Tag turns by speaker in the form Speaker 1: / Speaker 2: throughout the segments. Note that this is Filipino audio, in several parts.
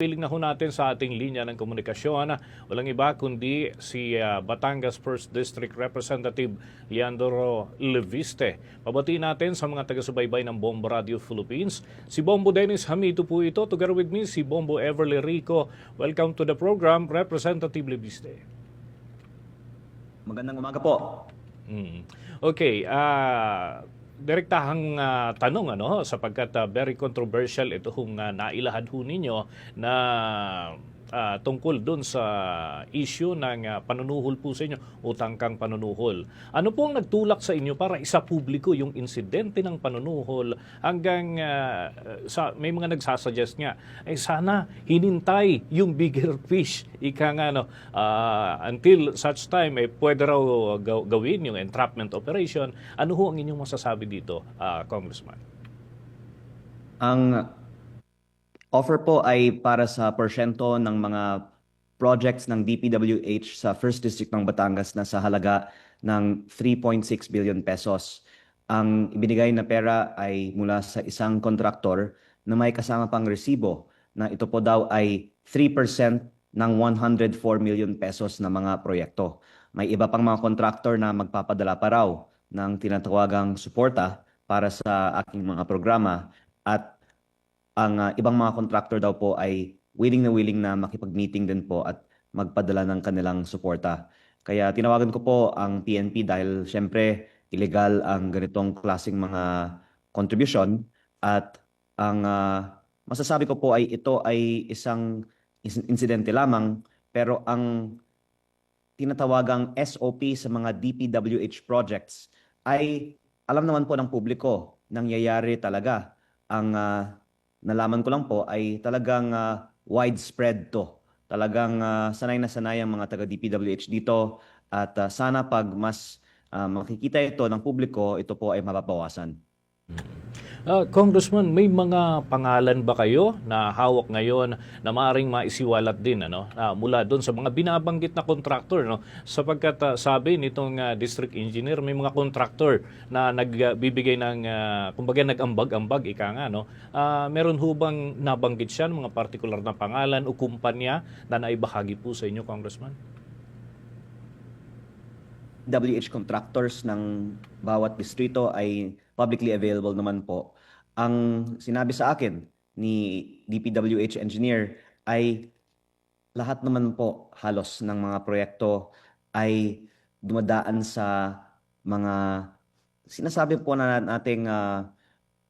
Speaker 1: Piling na ho natin sa ating linya ng komunikasyon. Walang iba kundi si ah, Batangas 1st District Representative Leandro Leviste. Pabati natin sa mga taga-subaybay ng Bombo Radio Philippines. Si Bombo Dennis Hamito po ito. Together with me, si Bombo Everly Rico. Welcome to the program, Representative Leviste.
Speaker 2: Magandang umaga po.
Speaker 1: Mm. Okay, ah direktahang ah, tanong ano sapagkat ah, very controversial ito hong ah, nailahad ho ninyo na ah, tungkol dun sa issue ng ah, panunuhol po sa inyo, utang kang panunuhol. Ano po ang nagtulak sa inyo para isa publiko yung insidente ng panunuhol hanggang ah, sa may mga nagsasuggest nga eh sana hinintay yung bigger fish ika nga no ah, until such time eh pwede raw gaw- gawin yung entrapment operation. Ano ho ang inyong masasabi dito, ah, Congressman?
Speaker 2: Ang offer po ay para sa porsyento ng mga projects ng DPWH sa First District ng Batangas na sa halaga ng 3.6 billion pesos. Ang ibinigay na pera ay mula sa isang kontraktor na may kasama pang resibo na ito po daw ay 3% ng 104 million pesos na mga proyekto. May iba pang mga kontraktor na magpapadala pa raw ng tinatawagang suporta para sa aking mga programa at ang ah, ibang mga contractor daw po ay willing na willing na makipag-meeting din po at magpadala ng kanilang suporta. Kaya tinawagan ko po ang PNP dahil syempre illegal ang ganitong klasing mga contribution at ang ah, masasabi ko po ay ito ay isang is- insidente lamang pero ang tinatawagang SOP sa mga DPWH projects ay alam naman po ng publiko nangyayari talaga. Ang ah, nalaman ko lang po ay talagang ah, widespread to. Talagang ah, sanay na sanay ang mga taga DPWH dito at ah, sana pag mas ah, makikita ito ng publiko, ito po ay mababawasan.
Speaker 1: Ah, Congressman, may mga pangalan ba kayo na hawak ngayon na maaaring maisiwalat din ano ah, mula doon sa mga binabanggit na contractor no sapagkat ah, sabi nitong ah, district engineer may mga contractor na nagbibigay ng ah, kumbaga nag-ambag-ambag ika nga no Ah, meron ho bang nabanggit siya ng mga partikular na pangalan o kumpanya na naibahagi po sa inyo Congressman?
Speaker 2: WH contractors ng bawat distrito ay publicly available naman po. Ang sinabi sa akin ni DPWH engineer ay lahat naman po halos ng mga proyekto ay dumadaan sa mga sinasabi po na nating ah,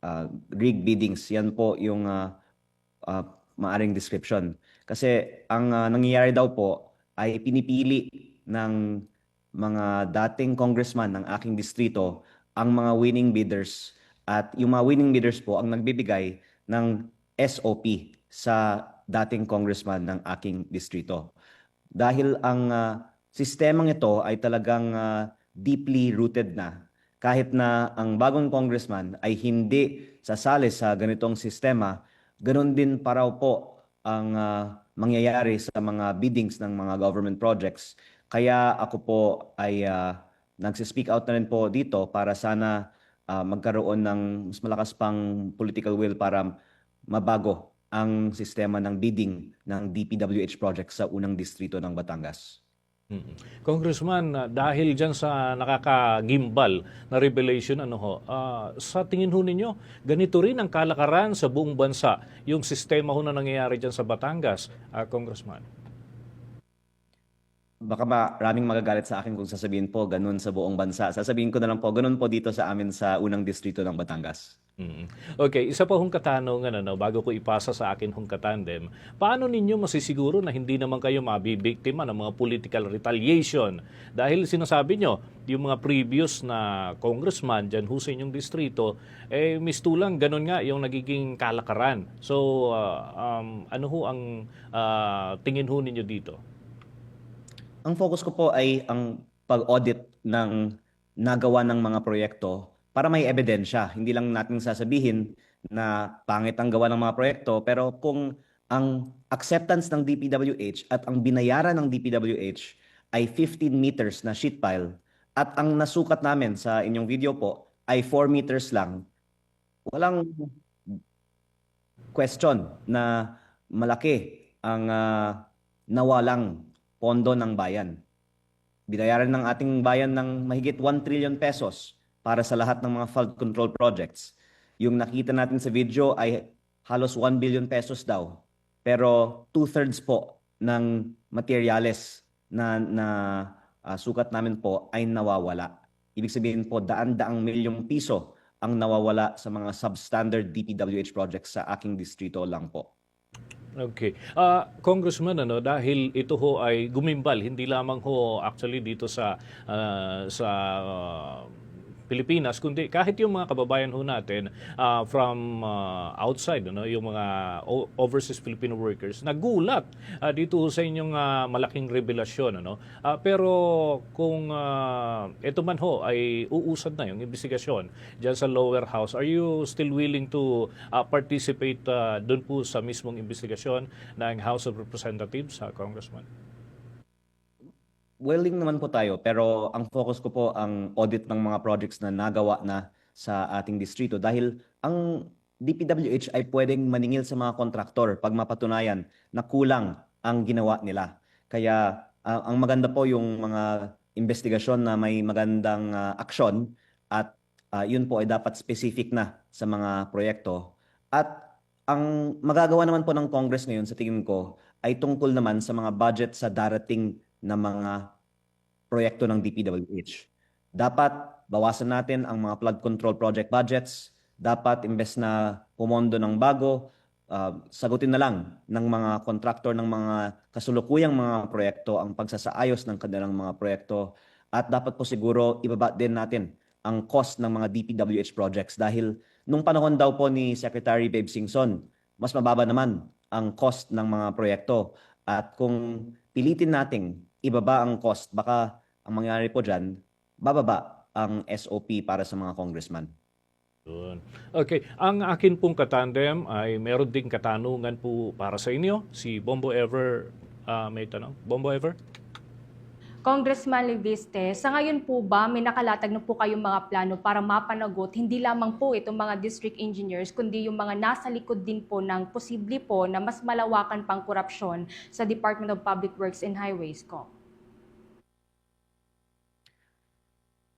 Speaker 2: ah, rig biddings. Yan po yung ah, ah, maaring description. Kasi ang ah, nangyayari daw po ay pinipili ng mga dating congressman ng aking distrito ang mga winning bidders at yung mga winning bidders po ang nagbibigay ng SOP sa dating congressman ng aking distrito. Dahil ang ah, sistemang ito ay talagang ah, deeply rooted na kahit na ang bagong congressman ay hindi sasali sa ganitong sistema, ganun din pa raw po ang ah, mangyayari sa mga biddings ng mga government projects. Kaya ako po ay ah, nagsispeak out na rin po dito para sana ah, magkaroon ng mas malakas pang political will para mabago ang sistema ng bidding ng DPWH project sa unang distrito ng Batangas.
Speaker 1: Congressman, ah, dahil dyan sa nakakagimbal na revelation, ano ho, ah, sa tingin ho ninyo, ganito rin ang kalakaran sa buong bansa, yung sistema ho na nangyayari dyan sa Batangas, ah, Congressman.
Speaker 2: Baka maraming magagalit sa akin kung sasabihin po ganun sa buong bansa. Sasabihin ko na lang po, ganun po dito sa amin sa unang distrito ng Batangas.
Speaker 1: Mm. Okay, isa pa hong katanungan, ano, bago ko ipasa sa akin hong katandem, paano ninyo masisiguro na hindi naman kayo mabibiktima ng mga political retaliation? Dahil sinasabi nyo, yung mga previous na congressman dyan ho sa inyong distrito, eh mistulang ganun nga yung nagiging kalakaran. So, ah, um, ano ho ang ah, tingin ho ninyo dito?
Speaker 2: Ang focus ko po ay ang pag-audit ng nagawa ng mga proyekto para may ebidensya. Hindi lang natin sasabihin na pangit ang gawa ng mga proyekto, pero kung ang acceptance ng DPWH at ang binayaran ng DPWH ay 15 meters na sheet pile at ang nasukat namin sa inyong video po ay 4 meters lang, walang question na malaki ang ah, nawalang pondo ng bayan. Binayaran ng ating bayan ng mahigit 1 trillion pesos para sa lahat ng mga flood control projects. Yung nakita natin sa video ay halos 1 billion pesos daw. Pero two-thirds po ng materyales na, na ah, sukat namin po ay nawawala. Ibig sabihin po, daan-daang milyong piso ang nawawala sa mga substandard DPWH projects sa aking distrito lang po.
Speaker 1: Okay. Ah, Congressman, ano, dahil ito ho ay gumimbal, hindi lamang ho actually dito sa ah, sa ah, Pilipinas, kundi kahit yung mga kababayan ho natin ah, from ah, outside, ano, yung mga overseas Filipino workers, nagulat ah, dito sa inyong ah, malaking revelasyon. Ano? Ah, pero kung ah, ito man ho ay uusad na yung investigasyon dyan sa lower house, are you still willing to ah, participate ah, doon po sa mismong investigasyon ng House of Representatives, sa Congressman?
Speaker 2: Willing naman po tayo, pero ang focus ko po ang audit ng mga projects na nagawa na sa ating distrito dahil ang DPWH ay pwedeng maningil sa mga kontraktor pag mapatunayan na kulang ang ginawa nila. Kaya ah, ang maganda po yung mga investigasyon na may magandang ah, aksyon at ah, yun po ay dapat specific na sa mga proyekto. At ang magagawa naman po ng Congress ngayon sa tingin ko ay tungkol naman sa mga budget sa darating na mga proyekto ng DPWH. Dapat bawasan natin ang mga flood control project budgets. Dapat imbes na pumondo ng bago, uh, sagutin na lang ng mga contractor ng mga kasulukuyang mga proyekto ang pagsasaayos ng kanilang mga proyekto. At dapat po siguro ibaba din natin ang cost ng mga DPWH projects dahil nung panahon daw po ni Secretary Babe Singson, mas mababa naman ang cost ng mga proyekto. At kung pilitin nating ibaba ang cost, baka ang mangyari po dyan, bababa ang SOP para sa mga congressman.
Speaker 1: Yun. Okay, ang akin pong katandem ay meron ding katanungan po para sa inyo. Si Bombo Ever ah, may tanong. Bombo Ever?
Speaker 3: Congressman Leviste, sa ngayon po ba may nakalatag na po kayong mga plano para mapanagot hindi lamang po itong mga district engineers kundi yung mga nasa likod din po ng posible po na mas malawakan pang korupsyon sa Department of Public Works and Highways ko?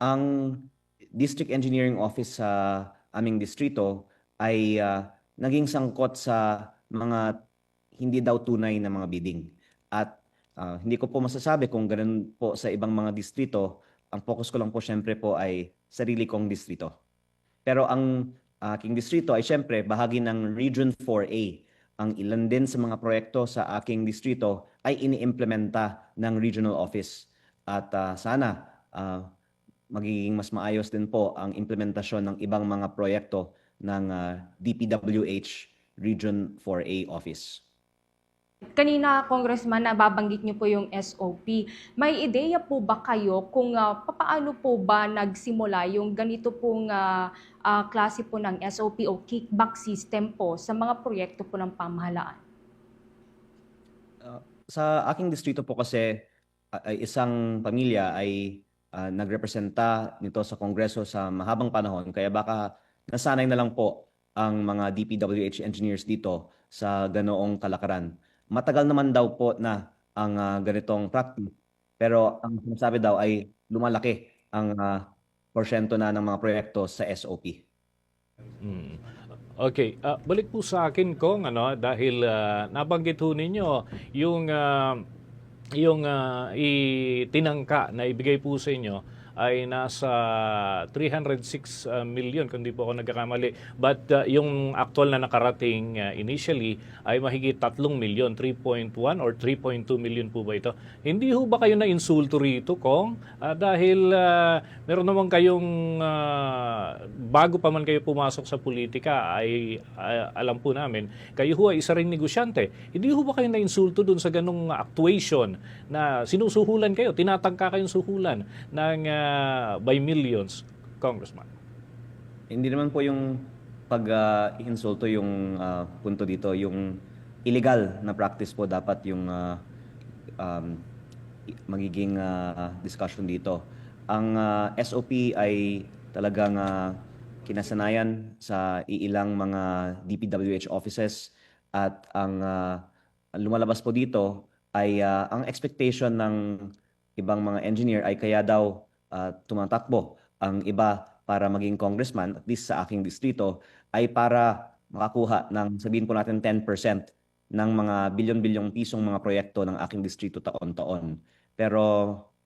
Speaker 2: Ang District Engineering Office sa aming distrito ay ah, naging sangkot sa mga hindi daw tunay na mga bidding. At ah, hindi ko po masasabi kung ganun po sa ibang mga distrito. Ang focus ko lang po syempre po ay sarili kong distrito. Pero ang aking distrito ay syempre bahagi ng Region 4A. Ang ilan din sa mga proyekto sa aking distrito ay iniimplementa ng regional office. At ah, sana ah, magiging mas maayos din po ang implementasyon ng ibang mga proyekto ng ah, DPWH Region 4A office.
Speaker 3: Kanina, Congressman, nababanggit niyo po yung SOP. May ideya po ba kayo kung ah, papaano po ba nagsimula yung ganito pong ah, ah, klase po ng SOP o kickback system po sa mga proyekto po ng pamahalaan?
Speaker 2: Sa aking distrito po kasi ay isang pamilya ay ah, nagrepresenta nito sa Kongreso sa mahabang panahon kaya baka nasanay na lang po ang mga DPWH engineers dito sa ganoong kalakaran. Matagal naman daw po na ang ah, ganitong practice pero ang sinasabi daw ay lumalaki ang ah, porsyento na ng mga proyekto sa SOP.
Speaker 1: Mm. Okay, ah, balik po sa akin kong ano dahil ah, nabanggit ho ninyo yung ah, yung ah, itinangka na ibigay po sa inyo ay nasa 306 ah, million kung di po ako nagkakamali. But ah, yung actual na nakarating ah, initially ay mahigit 3 million, 3.1 or 3.2 million po ba ito? Hindi ho ba kayo na insulto rito, Kong? Ah, dahil ah, meron naman kayong ah, bago pa man kayo pumasok sa politika ay ah, alam po namin, kayo ho ay isa ring negosyante. Hindi ho ba kayo na insulto dun sa ganong actuation na sinusuhulan kayo, tinatangka kayong suhulan ng ah, by millions, Congressman?
Speaker 2: Hindi naman po yung pag-insulto yung ah, punto dito, yung illegal na practice po dapat yung ah, um, magiging ah, discussion dito. Ang ah, SOP ay talagang ah, kinasanayan sa iilang mga DPWH offices at ang ah, lumalabas po dito ay ah, ang expectation ng ibang mga engineer ay kaya daw ah, tumatakbo ang iba para maging congressman, at least sa aking distrito, ay para makakuha ng, sabihin po natin 10% ng mga bilyon-bilyong pisong mga proyekto ng aking distrito taon-taon. Pero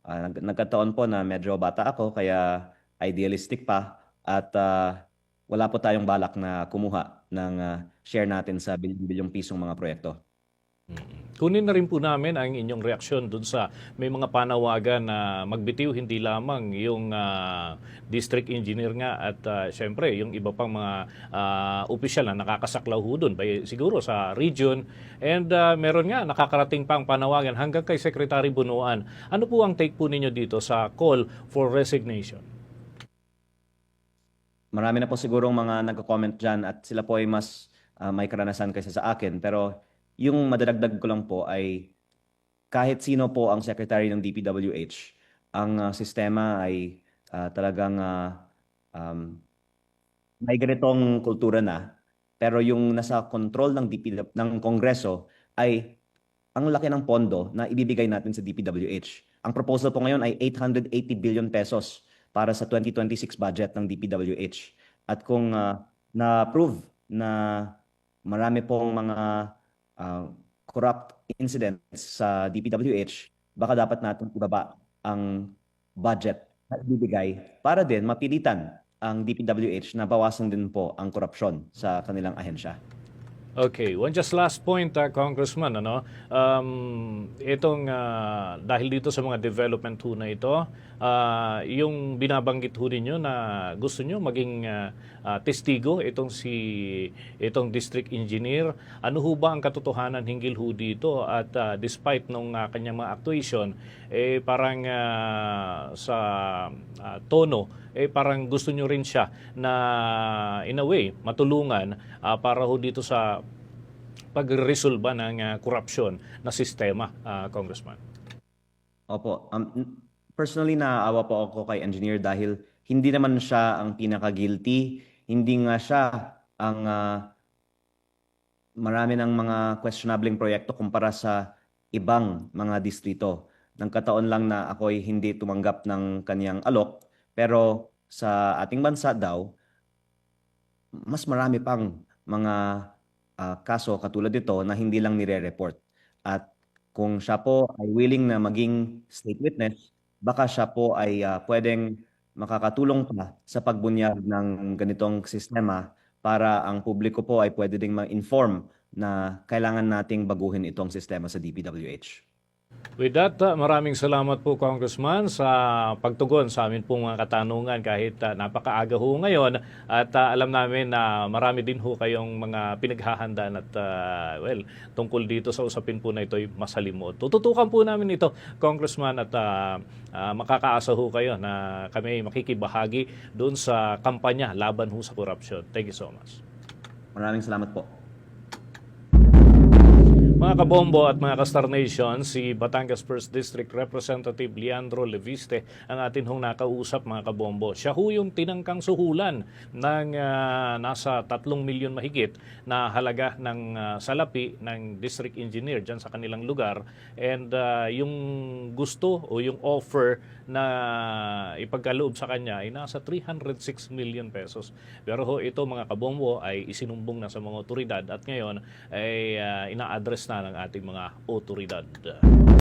Speaker 2: ah, nag- nagkataon po na medyo bata ako, kaya idealistic pa, at ah, wala po tayong balak na kumuha ng ah, share natin sa bilyon-bilyong pisong mga proyekto.
Speaker 1: Kunin na rin po namin ang inyong reaksyon dun sa may mga panawagan na magbitiw hindi lamang yung ah, district engineer nga at ah, syempre yung iba pang mga ah, opisyal na nakakasaklaw ho dun, bay- siguro sa region. And ah, meron nga nakakarating pang panawagan hanggang kay Secretary Bunuan. Ano po ang take po ninyo dito sa call for resignation?
Speaker 2: Marami na po sigurong mga nagko-comment dyan at sila po ay mas ah, may karanasan kaysa sa akin. Pero yung madadagdag ko lang po ay kahit sino po ang secretary ng DPWH, ang ah, sistema ay ah, talagang ah, um, may ganitong kultura na. Pero yung nasa control ng DPW, ng Kongreso ay ang laki ng pondo na ibibigay natin sa DPWH. Ang proposal po ngayon ay 880 billion pesos para sa 2026 budget ng DPWH. At kung ah, na-prove na marami pong mga ah, corrupt incidents sa DPWH, baka dapat natin ibaba ang budget na ibibigay para din mapilitan ang DPWH na bawasan din po ang korupsyon sa kanilang ahensya.
Speaker 1: Okay, one just last point, uh, Congressman, ano? Um, itong ah, dahil dito sa mga development ho na ito, ah, yung binabanggit ho ninyo na gusto nyo maging ah, ah, testigo itong si itong district engineer, ano ho ba ang katotohanan hinggil ho dito at ah, despite nung ah, kanyang mga actuation, eh parang ah, sa ah, tono eh parang gusto nyo rin siya na in a way matulungan ah, para ho dito sa pagresolba ng ah, korupsyon na sistema, ah, Congressman.
Speaker 2: Opo. Um, personally, naaawa po ako kay engineer dahil hindi naman siya ang pinaka-guilty. Hindi nga siya ang ah, marami ng mga questionabling proyekto kumpara sa ibang mga distrito. Nang kataon lang na ako'y hindi tumanggap ng kanyang alok, pero sa ating bansa daw, mas marami pang mga ah, kaso katulad nito na hindi lang nire-report. At kung siya po ay willing na maging state witness, baka siya po ay ah, pwedeng makakatulong pa sa pagbunyag ng ganitong sistema para ang publiko po ay pwede ding ma-inform na kailangan nating baguhin itong sistema sa DPWH.
Speaker 1: With that, ah, maraming salamat po Congressman sa pagtugon sa amin pong mga katanungan kahit ah, napakaaga ho ngayon at ah, alam namin na marami din ho kayong mga pinaghahandaan at ah, well, tungkol dito sa usapin po na ito ay masalimot. Tututukan po namin ito Congressman at ah, ah, makakaasa ho kayo na kami ay makikibahagi doon sa kampanya laban ho sa korupsyon. Thank you so much.
Speaker 2: Maraming salamat po.
Speaker 1: Mga kabombo at mga ka-Star Nation, si Batangas 1st District Representative Leandro Leviste ang atin hong nakausap mga kabombo. Siya ho yung tinangkang suhulan ng ah, nasa 3 milyon mahigit na halaga ng ah, salapi ng district engineer dyan sa kanilang lugar. And ah, yung gusto o yung offer na ipagkaloob sa kanya ay nasa 306 million pesos. Pero ho ito mga kabombo ay isinumbong na sa mga otoridad at ngayon ay ah, ina-address na ng ating mga otoridad.